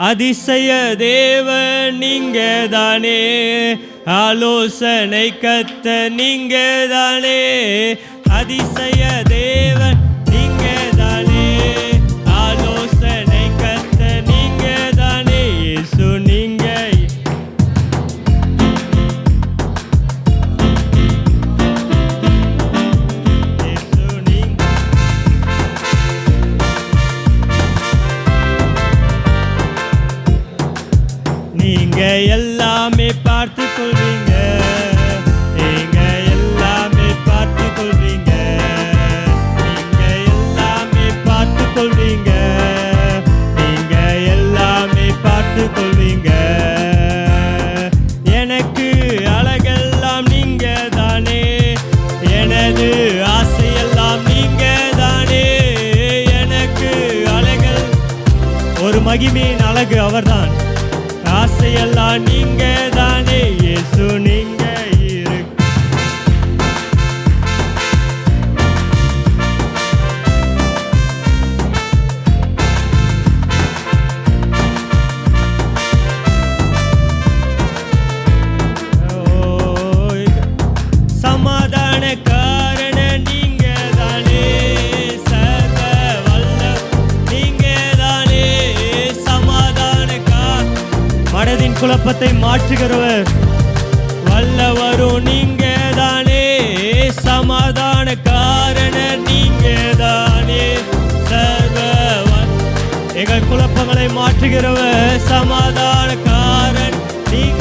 அதிசய தேவன் நீங்க தானே ஆலோசனை கத்த நீங்க தானே அதிசய தேவன் மகிமையின் அழகு அவர்தான். ஆசையெல்லாம் நீங்க தானே இயேசு நீங்க. குழப்பத்தை மாற்றுகிறவர். வல்லவரும் நீங்க தானே சமாதான காரணர் நீங்க தானே சர்வ எங்கள் குழப்பங்களை மாற்றுகிறவர் சமாதான காரன் நீங்க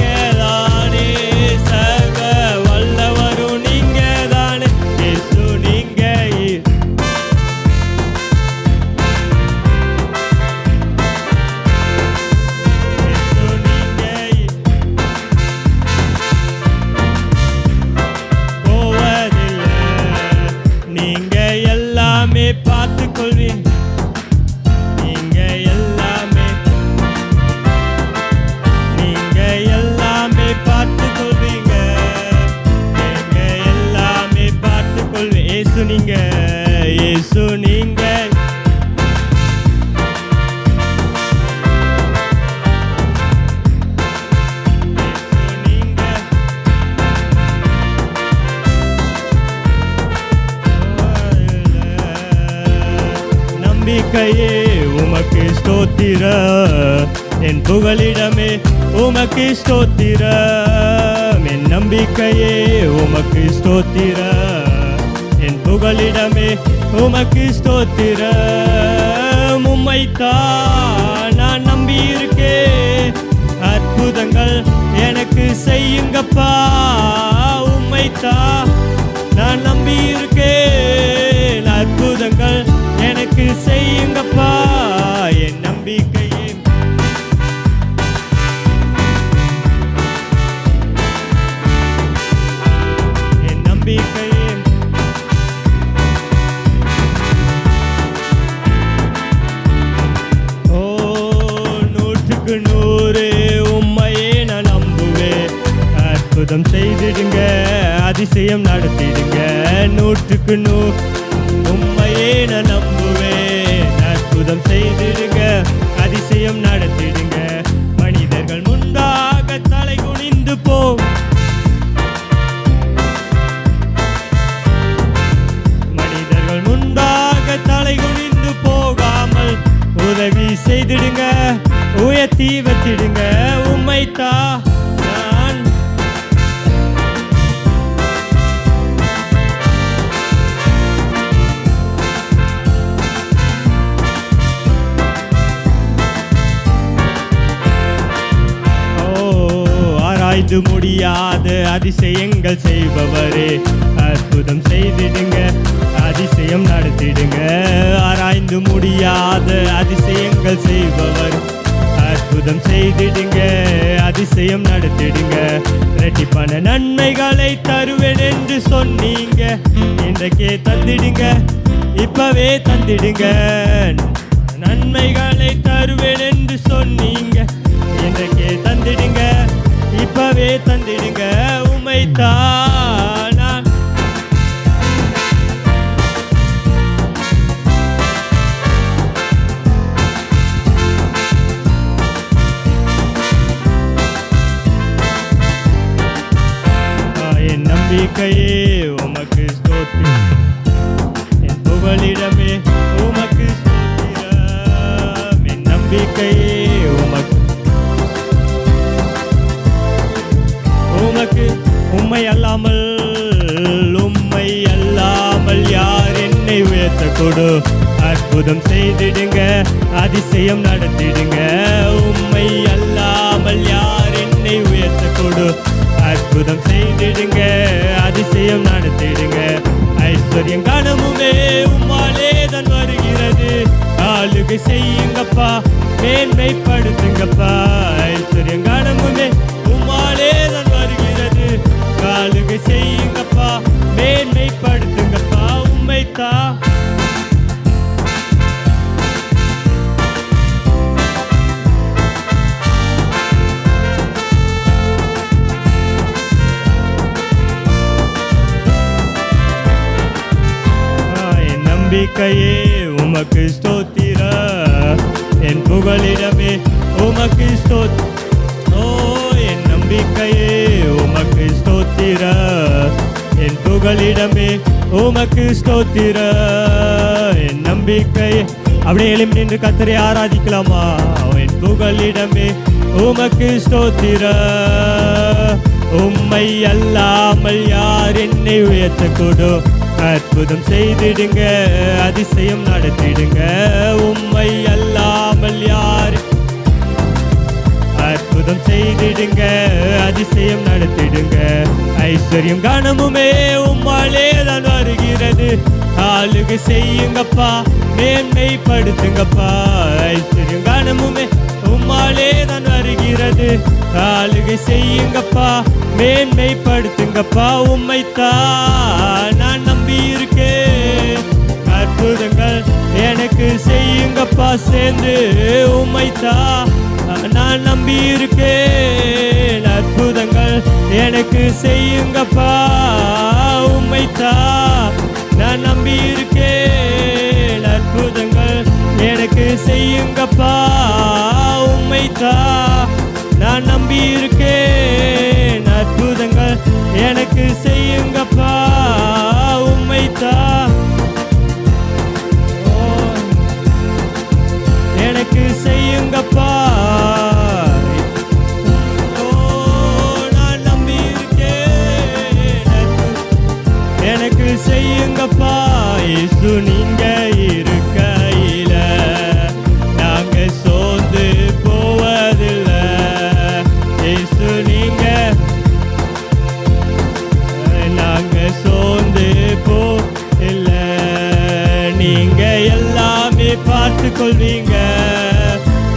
வாழ்க்கையே உமக்கு ஸ்தோத்திர. என் புகலிடமே உமக்கு ஸ்தோத்திர. என் நம்பிக்கையே உமக்கு ஸ்தோத்திர. என் புகலிடமே உமக்கு ஸ்தோத்திர. உம்மைத்தான் நான் நம்பி அற்புதங்கள் எனக்கு செய்யுங்கப்பா. உம்மைத்தான் நான் நம்பி அற்புதங்கள் எனக்கு செய்யுங்கப்பா. என் நம்பிக்கை ஆராய்ந்து முடியாத அதிசயங்கள் செய்பவரே. அற்புதம் செய்திடுங்க அதிசயம் நடத்திடுங்க. ஆராய்ந்து முடியாத அதிசயங்கள் செய்பவர். அற்புதம் செய்திடுங்க அதிசயம் நடத்திடுங்க. ரெட்டிப்பான நன்மைகளை தருவேன் என்று சொன்னீங்க. இன்றைக்கே தந்திடுங்க இப்பவே தந்திடுங்க. நன்மைகளை தருவேன் என்று சொன்னீங்க. இன்றைக்கே தந்திடுங்க. இப்பவே தந்திடுங்க உமைத்தான் உம்மை அல்லாமல் உம்மை அல்லாமல் யார் என்னை உயர்த்த கொடு அற்புதம் செய்திடுங்க அதிசயம் நடத்திடுங்க. உம்மை அல்லாமல் யார் என்னை உயர்த்த கொடு அற்புதம் செய்திடுங்க அதிசயம் நடத்திடுங்க. ஐஸ்வர்யம் கனமுமே உம்மாலே தான் வருகிறது. ஆளுகை செய்யுங்கப்பா மேன்மைப்படுத்துங்கப்பா. ஐஸ்வர்யம் கனமுமே உம்மாலே தான் செய்யுங்கப்பா மேன்மைப்படுத்துங்கப்பா உண்மைத்தா. நம்பிக்கையே உமக்கு ஸ்தோத்திர. என் புகழிடமே உமக்கு ஸ்தோத் ஓ என் நம்பிக்கையே உமக்கு ஸ்தோத் ஸ்தோத்திர என் புகழிடமே உமக்கு ஸ்தோத்திர. என் நம்பிக்கை அப்படியே எழும்பி நின்று கத்தரை ஆராதிக்கலாமா? என் புகழிடமே உமக்கு ஸ்தோத்திர. உம்மை அல்லாமல் யார் என்னை உயர்த்த அற்புதம் செய்திடுங்க அதிசயம் நடத்திடுங்க. உம்மை அல்லாமல் யார் அற்புதம் செய்திடுங்க அதிசயம் நடத்திடுங்க. ஐஸ்வர்யம் கனமுமே உம்மாலே தான் வருகிறது. ஆளுக செய்யுங்கப்பா மேன்மைப்படுத்துங்கப்பா. ஐஸ்வர்யம் கனமுமே உம்மாலே தான் வருகிறது. ஆளுகை செய்யுங்கப்பா மேன்மைப்படுத்துங்கப்பா. உம்மைத்தான் நான் நம்பி இருக்கேன் அற்புதங்கள் எனக்கு செய்யுங்கப்பா சேர்ந்து உமைத்தா நான் நம்பி இருக்கேன் அற்புதங்கள் எனக்கு செய்யுங்கப்பா உமைத்தா நான் நம்பி இருக்கேன் அற்புதங்கள் எனக்கு செய்யுங்கப்பா உமைத்தா நான் நம்பி இருக்கேன் அற்புதங்கள் எனக்கு செய்யுங்கப்பா உம்மைத்தா பார்த்து கொள்வீங்க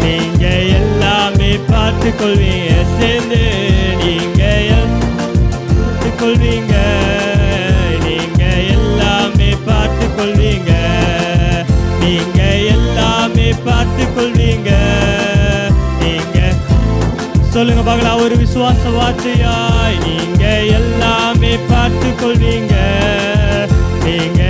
நீங்க எல்லாமே பார்த்து கொள்வீங்க சேர்ந்து நீங்க பார்த்து கொள்வீங்க நீங்க எல்லாமே பார்த்து கொள்வீங்க நீங்க எல்லாமே பார்த்து கொள்வீங்க நீங்க சொல்லுங்க பார்க்கலாம் ஒரு விசுவாச வார்த்தையாய். நீங்க எல்லாமே பார்த்து கொள்வீங்க நீங்க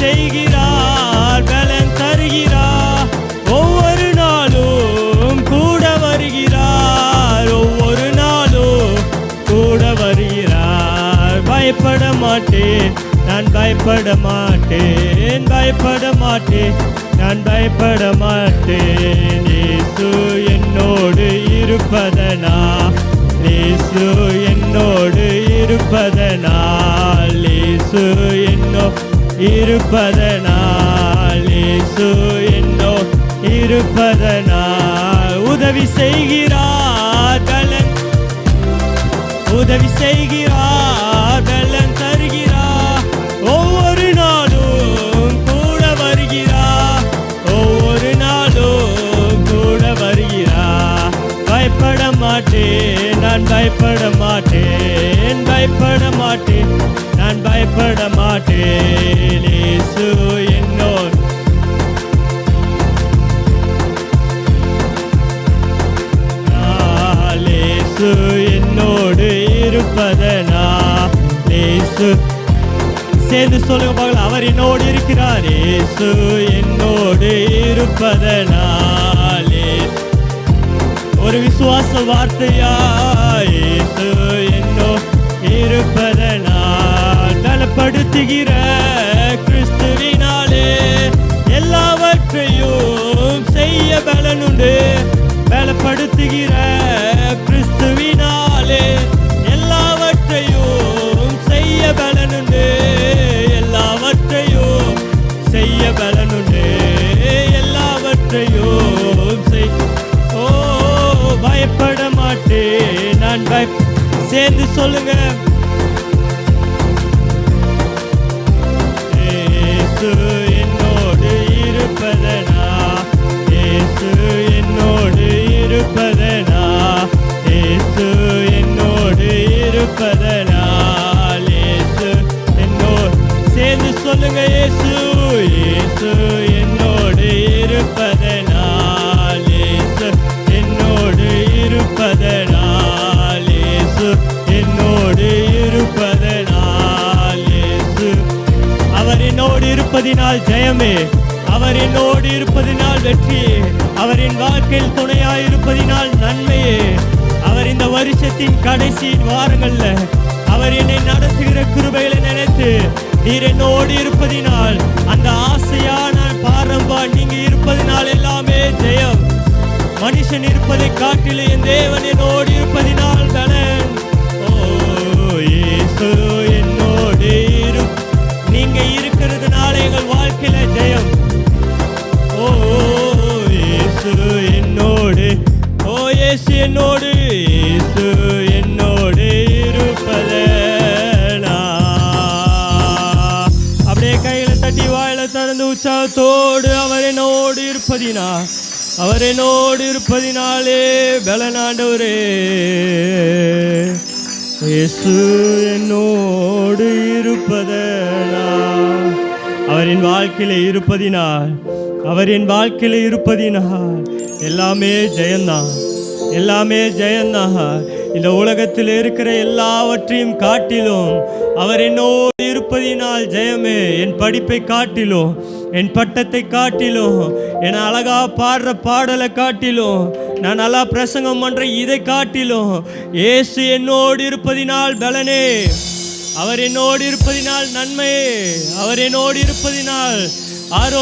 செய்கிறார் பலன் தருகிறார். ஒவ்வொரு நாளும் கூட வருகிறார் ஒவ்வொரு நாளும் கூட வருகிறார். பயப்பட மாட்டேன் நான் பயப்பட மாட்டேன் பயப்பட மாட்டேன் நான் பயப்பட மாட்டேன். இயேசு என்னோடு இருப்பதனா? இயேசு என்னோடு இருப்பதனால் இயேசு என்னோ இருப்பதனால் இயேசு என்னோ இருப்பதனால் உதவி செய்கிறார் பலன் உதவி செய்கிறார் பலன் தருகிறார். ஒவ்வொரு நாளும் கூட வருகிறார் ஒவ்வொரு நாளும் கூட வருகிறார். பயப்பட மாட்டேன் நான் பயப்பட மாட்டேன் பயப்பட மாட்டேன் நான் பயப்பட மாட்டேன். இயேசு சேர்ந்து சொல்லுங்க பார்க்கலாம். அவர் என்னோடு இருக்கிறார். ஏசு என்னோடு இருப்பதனாலே ஒரு விசுவாச வார்த்தையா? ஏசு என்னோ இருப்பதனால் நலப்படுத்துகிற கிறிஸ்துவினாலே எல்லாவற்றையும் செய்ய பலனுண்டு. பலப்படுத்துகிற கிறிஸ்து சேர்ந்து சொல்லுங்க. இருப்பதினால் ஜெயமே. அவர் என்னோடு இருப்பதினால் வெற்றியே. அவரின் வாழ்க்கையில் துணையாய் இருப்பதினால் நன்மையே. அவர் இந்த வருஷத்தின் கடைசி வாரங்கள்ல அவர் என்னை நடத்துகிற கிருபைகளை நினைத்து நீர் என்னோடு இருப்பதினால் அந்த ஆசையான பாரம்பா நீங்க இருப்பதினால் எல்லாமே ஜெயம். மனுஷன் இருப்பதை காட்டிலும் என் தேவன் என்னோடு இருப்பதினால் தன. ஓ இயேசு இருக்கிறதுனால எங்கள் வாழ்க்கையில ஜெயம். ஓ இயேசு என்னோடு ஓ இயேசு என்னோடு இயேசு என்னோடு இருப்பத அப்படியே கையில தட்டி வாயில திறந்து உற்சாகத்தோடு அவர் என்னோடு இருப்பதினா அவர் என்னோடு இருப்பதினாலே பலனாண்டவரே. இயேசு என்னோடு இருப்பதனால் அவரின் வாழ்க்கையில் இருப்பதினால் அவரின் வாழ்க்கையில் இருப்பதினால் எல்லாமே ஜெயந்தான். எல்லாமே ஜெயந்தான். இந்த உலகத்தில் இருக்கிற எல்லாவற்றையும் காட்டிலும் அவர் என்னோடு இருப்பதினால் ஜெயமே. என் படிப்பை காட்டிலும் என் பட்டத்தை காட்டிலும் என் அழகா பாடுற பாடலை காட்டிலும் நான் நல்லா பிரசங்கம் பண்ணுற இதை காட்டிலும் இயேசு என்னோடு இருப்பதினால் பலனே. அவர் என்னோடு இருப்பதினால் நன்மையே. அவர் என்னோடு இருப்பதினால் ஆரோ